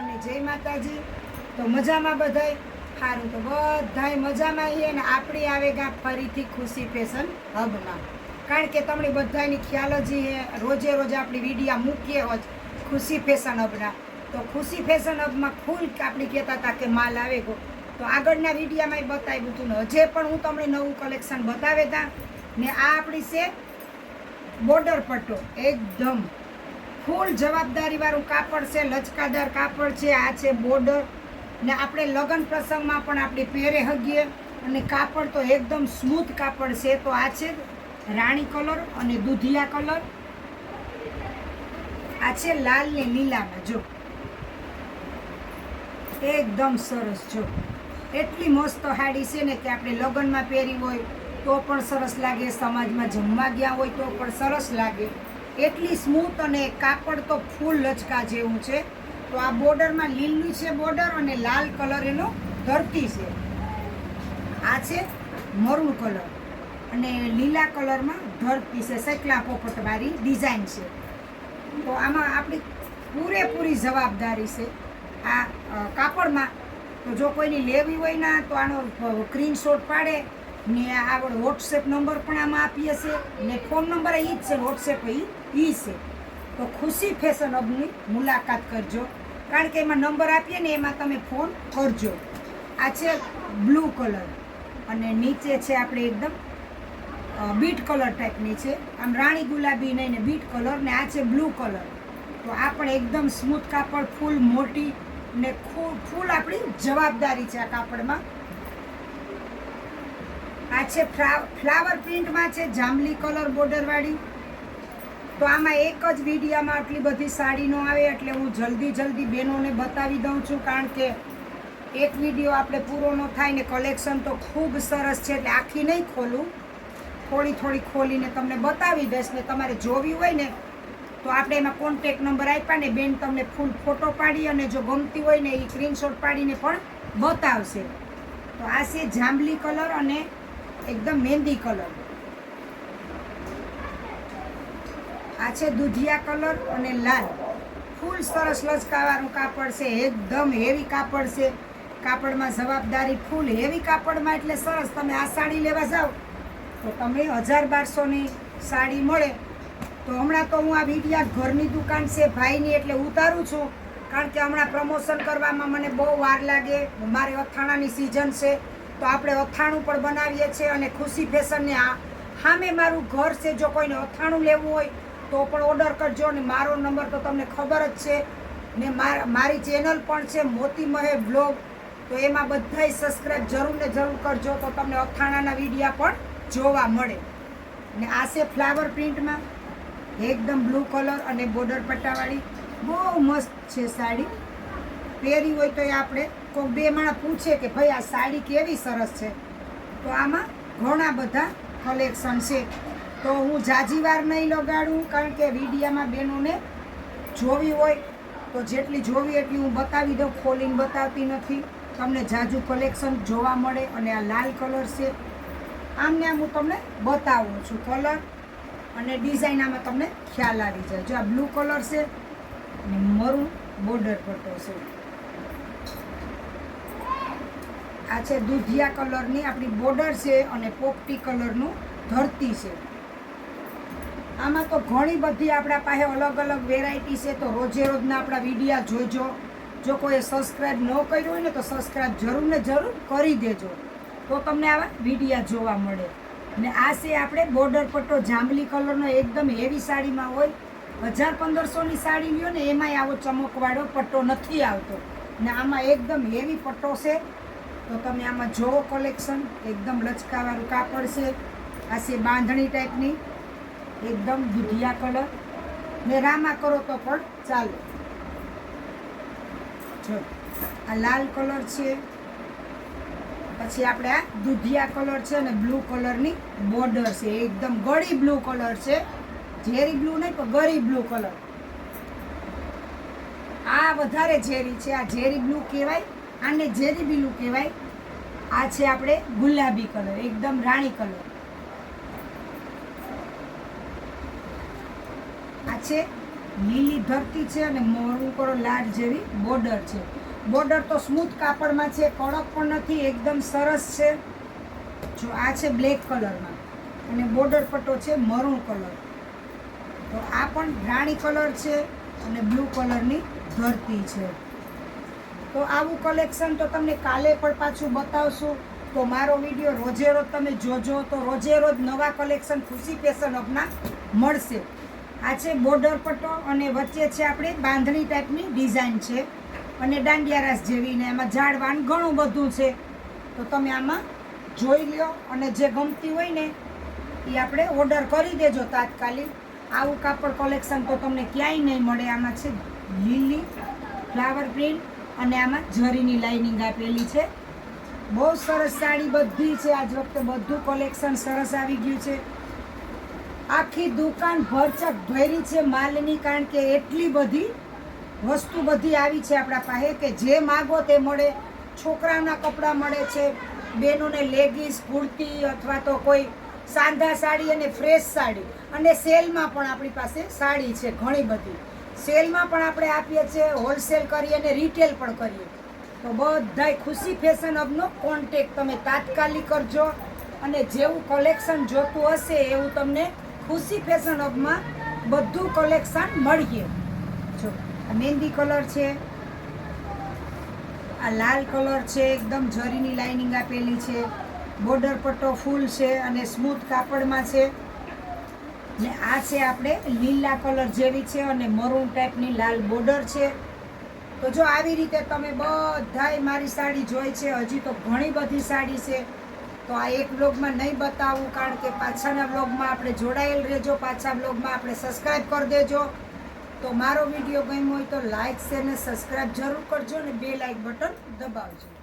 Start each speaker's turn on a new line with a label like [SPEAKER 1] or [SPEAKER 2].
[SPEAKER 1] ભગવાનની જય માતાજી. તો મજામાં બધાય? સારું તો બધાય મજામાં છીએ ને આપણી આવે ગા ફરીથી ખુશી ફેશન હબમાં. કારણ કે તમને બધાની ખ્યાલ જ છે રોજે રોજ આપણી વિડીયા મૂકીએ હોજ ખુશી ફેશન હબના. તો ખુશી ફેશન હબમાં ફૂલ આપણી કહેતા હતા કે માલ આવે ગો. તો આગળના વિડીયામાં બતાવ્યું હતું ને, હજે પણ હું તમને નવું કલેક્શન બતાવે તા ને આ આપણી છે બોર્ડર પટ્ટો, એકદમ ફૂલ જવાબદારીવાળું કાપડ છે, લચકાદાર કાપડ છે, આ છે બોર્ડર. ને આપણે લગ્ન પ્રસંગમાં પણ આપણે પહેરે હગીએ અને કાપડ તો એકદમ સ્મૂથ કાપડ છે, તો આ છે રાણી કલર અને દૂધિયા કલર. આ છે લાલ ને લીલામાં, જો. એકદમ સરસ, જો. એટલી મસ્ત સાડી છે ને કે આપણે લગ્નમાં પહેરી હોય તો પણ સરસ લાગે, સમાજમાં જમવા ગયા હોય તો પણ સરસ લાગે. એટલી સ્મૂથ અને કાપડ તો ફૂલ લચકા જેવું છે. તો આ બોર્ડરમાં લીલું છે બોર્ડર અને લાલ કલર એનો ધરતી છે. આ છે મરૂન કલર અને લીલા કલરમાં ધરતી છે. સૈકલા પોપટવાળી ડિઝાઇન છે. તો આમાં આપણી પૂરેપૂરી જવાબદારી છે. આ કાપડમાં તો જો કોઈની લેવી હોય ના તો આનો સ્ક્રીનશોટ પાડે ને આગળ વોટ્સએપ નંબર પણ આમાં આપીએ છે. ને ફોન નંબર એ જ છે વોટ્સએપ એ એ છે. તો ખુશી ફેશન હબની મુલાકાત કરજો. કારણ કે એમાં નંબર આપીએ ને એમાં તમે ફોન કરજો. આ છે બ્લુ કલર અને નીચે છે આપણે એકદમ બીટ કલર ટાઈપની છે. આમ રાણી ગુલાબી નહીં ને બીટ કલર ને આ છે બ્લુ કલર તો આ પણ એકદમ સ્મૂથ કાપડ ફૂલ મોટી ને ફૂલ આપણી જવાબદારી છે આ કાપડમાં. આ છે ફ્લા- ફ્લાવર પ્રિન્ટમાં છે જાંબલી કલર બોર્ડરવાળી. તો આમાં એક જ વિડીયામાં આટલી બધી સાડી ન આવે એટલે હું જલ્દી જલ્દી બહેનોને બતાવી દઉં છું, કારણ કે એક વીડિયો આપણે પૂરો ન થાય ને કલેક્શન તો ખૂબ સરસ છે, એટલે આખી નહીં ખોલું. થોડી થોડી ખોલીને તમને બતાવી દઈશ ને તમારે જોવી હોય ને તો આપણે એમાં કોન્ટેક નંબર આપ્યા ને બેન તમને ફૂલ ફોટો પાડી અને જો ગમતી હોય ને એ સ્ક્રીનશોટ પાડીને પણ બતાવશે. તો આ છે જાંબલી કલર અને એકદમ મહેંદી કલર. આ છે દૂધિયા કલર અને લાલ. ફૂલ સરસ લચકાવાળું કાપડ છે, એકદમ હેવી કાપડ છે. કાપડમાં જવાબદારી ફૂલ હેવી કાપડમાં, એટલે સરસ તમે આ સાડી લેવા જાઓ, તો તમે હજાર બારસોની સાડી મળે. તો હમણાં તો હું આ વિડિયા ઘરની દુકાન છે, ભાઈની એટલે ઉતારું છું, કારણ કે હમણાં પ્રમોશન કરવામાં મને બહુ વાર લાગે. મારે અથાણાની સિઝન છે તો આપણે અથાણું પણ બનાવીએ છીએ અને ખુશી ફેશનને આ સામે મારું ઘર છે. જો કોઈને અથાણું લેવું હોય તો પણ ઓર્ડર કરજો અને મારો નંબર તો તમને ખબર જ છે. ને મારી ચેનલ પણ છે, મોતી મહે બ્લોગ તો એમાં બધાય સબસ્ક્રાઈબ જરૂર ને જરૂર કરજો તો તમને અથાણાના વિડીયા પણ જોવા મળે. ને આ છે ફ્લાવર પ્રિન્ટમાં એકદમ બ્લુ કલર અને બોર્ડર પટ્ટાવાળી. બહુ મસ્ત છે સાડી. પહેરી હોય તો એ આપણે કોઈ બે માણસ પૂછે કે ભાઈ, આ સાડી કેવી સરસ છે? તો આમાં ઘણા બધા કલેક્શન છે. તો હું જાજીવાર નહીં લગાડું, કારણ કે વિડીયામાં બહેનોને જોવી હોય, તો જેટલી જોવી એટલી હું બતાવી દઉં. ખોલીને બતાવતી નથી. તમને જાજુ કલેક્શન જોવા મળે અને આ લાલ કલર છે. આમને આમ હું તમને બતાવું છું કલર અને ડિઝાઇન આમાં તમને ખ્યાલ આવી જાય. જો આ બ્લુ કલર છે અને મરૂન બોર્ડર પટ્ટો છે. આ છે દૂધિયા કલરની આપણી બોર્ડર છે અને પોપટી કલરનું ધરતી છે. આમાં તો ઘણી બધી આપણા પાસે અલગ અલગ વેરાયટી છે, તો રોજે રોજના આપણા વિડીયા જોઈજો જો કોઈ સબસ્ક્રાઈબ ન કર્યું હોય ને તો સબસ્ક્રાઈબ જરૂર ને જરૂર કરી દેજો. તો તમને આવા વિડીયા જોવા મળે. ને આ છે આપણે બોર્ડર પટ્ટો જાંબલી કલરનો, એકદમ હેવી સાડીમાં હોય. હજાર પંદરસોની સાડી લ્યો ને, એમાંય આવો ચમકવાળો પટ્ટો નથી આવતો. ને આમાં એકદમ હેવી પટ્ટો છે. તો તમે આમાં જોવો કલેક્શન એકદમ લચકાવાળું કાપડ છે. આ છે બાંધણી ટાઈપની એકદમ દૂધિયા કલર ને રામા કરો તો પણ ચાલે. જો, આ લાલ કલર છે. પછી આપણે આ દૂધિયા કલર છે અને બ્લુ કલરની બોર્ડર છે. એકદમ ગળી બ્લુ કલર છે. ઝેરી બ્લુ નહીં, પણ ગળી બ્લુ કલર આ વધારે ઝેરી છે. આ ઝેરી બ્લુ કહેવાય. આને ઝેરી બીલું કહેવાય. આ છે આપણે ગુલાબી કલર, એકદમ રાણી કલર. આ છે લીલી ધરતી છે અને મોરું કરો લાડ જેવી બોર્ડર છે. બોર્ડર તો સ્મૂથ કાપડમાં છે, કડક પણ નથી, એકદમ સરસ છે. જો આ છે બ્લેક કલરમાં અને બોર્ડર પટ્ટો છે મરૂણ કલર. તો આ પણ રાણી કલર છે અને બ્લુ કલરની ધરતી છે. તો આવું કલેક્શન તો તમને કાલે પણ પાછું બતાવશું. તો મારો વીડિયો રોજે રોજ તમે જોજો તો રોજે રોજ નવા કલેક્શન ખુશી ફેશન અપના મળશે. આ છે બોર્ડર પટ્ટો અને વચ્ચે છે આપણે બાંધણી ટાઈપની ડિઝાઇન છે. અને દાંડિયારાસ જેવીને એમાં ઝાડવાન ઘણું બધું છે. તો તમે આમાં જોઈ લ્યો અને જે ગમતી હોય ને એ આપણે ઓર્ડર કરી દેજો તાત્કાલિક. આવું કાપડ કલેક્શન તો તમને ક્યાંય નહીં મળે. આમાં છે લીલી ફ્લાવર પ્રિન્ટ અને આમાં જરીની લાઇનિંગ આપેલી છે. બહુ સરસ સાડી બધી છે. આજ વખતે બધું કલેક્શન સરસ આવી ગયું છે. આખી દુકાન ભરચક ભરી છે માલની, કારણ કે એટલી બધી વસ્તુ બધી આવી છે આપણા પાસે કે જે માગો તે મળે. છોકરાના કપડાં મળે છે. બહેનોને લેગીસ, કુર્તી અથવા તો કોઈ સાંધા સાડી અને ફ્રેશ સાડી. અને સેલમાં પણ આપણી પાસે સાડી છે ઘણી બધી. સેલમાં પણ આપણે આપીએ છીએ, હોલસેલ કરીએ અને રિટેલ પણ કરીએ. તો બધાય ખુશી ફેશન હબનો કોન્ટેક તમે તાત્કાલિક કરજો અને જેવું કલેક્શન જોતું હશે એવું તમને ખુશી ફેશન હબમાં બધું કલેક્શન મળીએ. જો મહેંદી કલર છે, આ લાલ કલર છે, એકદમ જરીની લાઇનિંગ આપેલી છે બોર્ડર પટ્ટો ફૂલ છે અને સ્મૂથ કાપડમાં છે. ને આ છે આપણે લીલા કલર જેવી છે અને મરૂન ટાઈપની લાલ બોર્ડર છે. તો જો આવી રીતે તમે બધાય મારી સાડી જોઈ છે, હજી તો ઘણી બધી સાડી છે. તો આ એક બ્લોગમાં નહીં બતાવું, કારણ કે પાછળના બ્લોગમાં આપણે જોડાયેલ રહેજો, પાછા બ્લોગમાં આપણે સબસ્ક્રાઈબ કરી દેજો. તો મારો વીડિયો ગમ્યો હોય તો લાઇક શેર ને સબસ્ક્રાઈબ જરૂર કરજો અને બે લાઇક બટન દબાવજો.